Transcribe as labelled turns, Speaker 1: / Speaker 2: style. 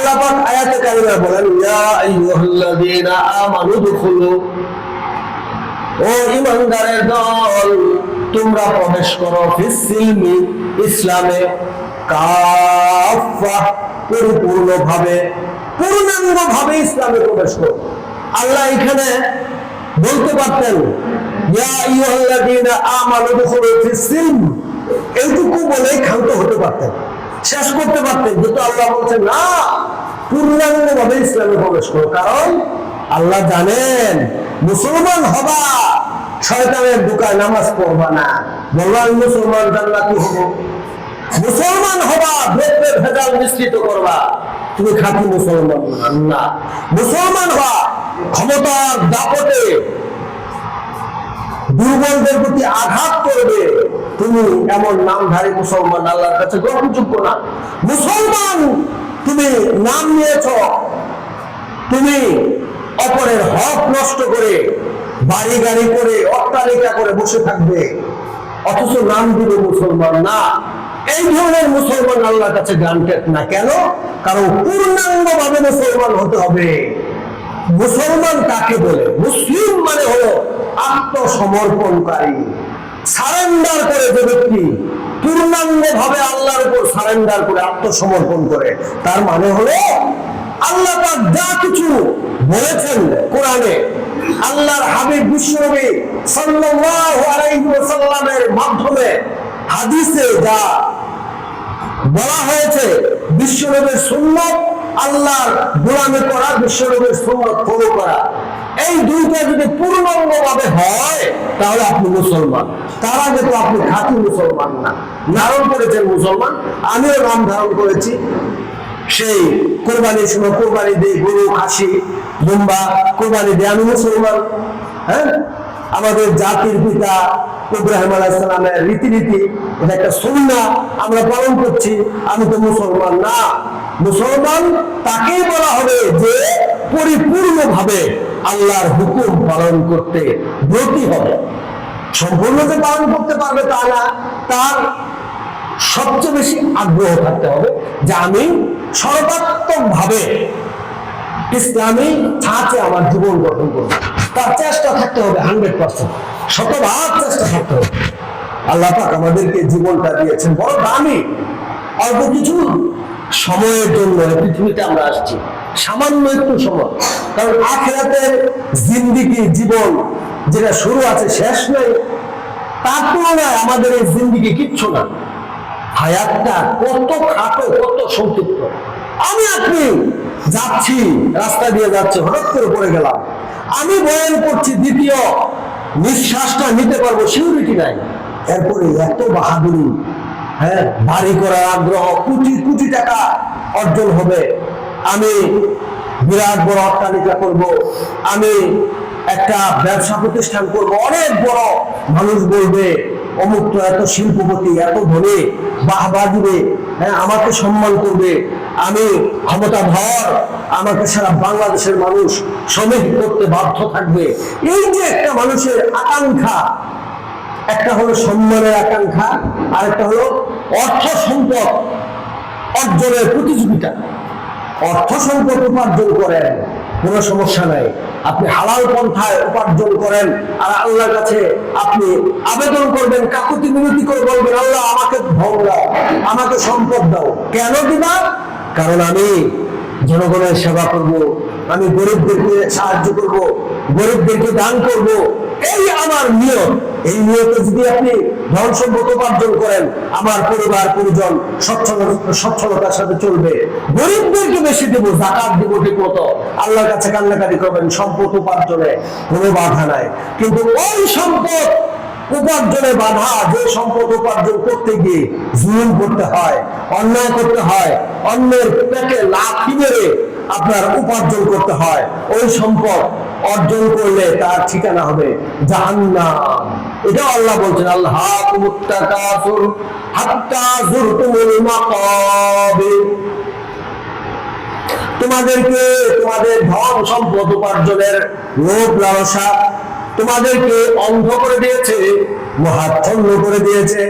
Speaker 1: আল্লাহ পাক আয়াতে কারিমা বলেন, ইয়া ইমানদারের দল, তোমরা প্রবেশ করো ইসলামে ইসলামে প্রবেশ করো। আল্লাহ এখানে বলতে পারতেন এইটুকু বলে ক্ষান্ত হতে পারতেন। শেষ করতে পারতেন। কিন্তু আল্লাহ বলছেন, না পূর্ণাঙ্গ ভাবে ইসলামে প্রবেশ করো। কারণ আল্লাহ জানেন, মুসলমান হবা, শয়তানের দোকায় নামাজ পড়বা না। বলল আমি মুসলমান জান্নাতি হব। মুসলমান হবা দ্রব্যে ভেজাল মিশ্রিত করবা। তুমি খাঁটি মুসলমান না। মুসলমান হবা, ক্ষমতার দাপটে দুর্বলদের প্রতি আঘাত করবে, তুমি এমন নামধারী মুসলমান আল্লাহর কাছে গ্রহণযোগ্য না। মুসলমান, তুমি নাম নিয়েছ, তুমি অপরের হক নষ্ট করে বাড়ি গাড়ি করে, অট্টালিকা করে বসে থাকবে, অথচ নাম দিবে মুসলমান না। এই ধরনের মুসলমান আল্লাহর কাছে গ্রান্টেড না। কেন? কারণ পূর্ণাঙ্গ ভাবে মুসলমান হতে হবে। মুসলমান কাকে বলে? মুসলিম মানে হলো আত্মসমর্পণকারী। সারেন্ডার করে যে ব্যক্তি পূর্ণাঙ্গ ভাবে আল্লাহর উপর সারেন্ডার করে আত্মসমর্পণ করে, তার মানে হলো আল্লাহ পাক যা কিছু বলেছেন কোরআনে, আল্লাহর হাবিব বিশ্বনবী সাল্লাল্লাহু আলাইহি ওয়াসাল্লামের মাধ্যমে হাদিসে যা বলা হয়েছে, বিশ্বনবীর সুন্নত আল্লাহর গোলামি করা, বিশ্বনবীর সুন্নত ফলো করা। এই দুইটা যদি পূর্ণাঙ্গ ভাবে হয়, তাহলে আপনি মুসলমান। তার আগে তো আপনি খাঁটি মুসলমান না। ধারণ করেছেন মুসলমান। আমিও নাম ধারণ করেছি। সেই কোরবানির সময় কোরবানি দিই গরু, খাসি দুম্বা কোরবানি দিই, আমি মুসলমান। হ্যাঁ? আমাদের জাতির পিতা ইব্রাহিম আলাইসালামের রীতিনীতি, এটা একটা সুন্না আমরা পালন করছি। আমি তো মুসলমান না। মুসলমান তাকেই বলা হবে যে পরিপূর্ণভাবে আল্লাহর হুকুম পালন করতে ব্রতী হবে। সম্পূর্ণ যে পালন করতে পারবে তা না, তার সবচেয়ে বেশি আগ্রহ থাকতে হবে যে আমি সর্বাত্মক ভাবে ইসলামী ছাঁচে আমার জীবন গঠন করব। তার চেষ্টা থাকতে হবে হান্ড্রেড পার্সেন্ট। শতভাগ চেষ্টা থাকতে হবে। আল্লাহ পাক আমাদেরকে জীবনটা দিয়েছেন। বড় দামি, অল্প কিছু সময়ের জন্য পৃথিবীতে আমরা আসছি। সামান্য একটু সময়। কারণ আখেরাতের জিন্দিগি জীবন যেটা শুরু আছে, শেষ নেই, তার তুলনায় আমাদের এই জিন্দিগি কিচ্ছু না। হায়াতটা কত খাটো, কত সংক্ষিপ্ত। আমি আপনি যাচ্ছি, রাস্তা দিয়ে যাচ্ছে, হঠাৎ করে পড়ে গেলাম। আমি বয়ান করছি, দ্বিতীয় নিঃশ্বাসটা নিতে পারব, সিউরিটি নাই। এরপরে এত বাহাদুরি হ্যাঁ বাড়ি করার আগ্রহ, কোটি কোটি টাকা অর্জন হবে। আমি বিরাট বড় অট্টালিকা করব। আমি একটা ব্যবসা প্রতিষ্ঠান করব। অনেক বড় মানুষ বলবে, অমুক তো এত শিল্পপতি, এত ধনী, বাহবা দিবে হ্যাঁ আমাকে সম্মান করবে। আমি ক্ষমতা ভর আমাকে সারা বাংলাদেশের মানুষ শ্রমিক করতে বাধ্য থাকবে। এই যে একটা মানুষের আকাঙ্ক্ষা একটা হলো সম্মানের আকাঙ্ক্ষা আর একটা হলো অর্থ সম্পদ অর্জনের প্রতিযোগিতা। অর্থ সম্পদ উপার্জন করেন, কোনো সমস্যা নাই। আপনি হালাল পন্থায় উপার্জন করেন, আর আল্লাহর কাছে আপনি আবেদন করবেন, কাকুতি মিনতি করে বলবেন, আল্লাহ, আমাকে ধন দাও, আমাকে সম্পদ দাও। কেন দিবা? কারণ আমি জনগণের সেবা করব, আমি গরিবদেরকে সাহায্য করব, গরিবদেরকে দান করব। এই আমার নিয়ম এই নিয়মে যদি আপনি ধন সম্পদ উপার্জন করেন, আমার পরিবার, পরিজন সচ্ছলতার সাথে চলবে। গরিবদেরকে বেশি দেব, জাকাত দিব ঠিক মতো। আল্লাহর কাছে কান্নাকাটি করবেন, সম্পদ উপার্জনে কোনো বাধা নাই। কিন্তু ওই সম্পদ উপার্জনে বাধা, যে সম্পদ উপার্জন করতে গিয়ে জুলুম করতে হয়, অন্যায় করতে হয়, অন্যের পেটে লাথি মেরে আপনার উপার্জন করতে হয়। ওই সম্পদ অর্জন করলে তার ঠিকানা হবে জাহান্নাম। এটা আল্লাহ বলছেন আল্লাহ তোমাদেরকে তোমাদের ধন সম্পদ উপার্জনের লোভ লালসা তোমাদেরকে অন্ধ করে দিয়েছে, মহাচ্ছন্ন করে দিয়েছে।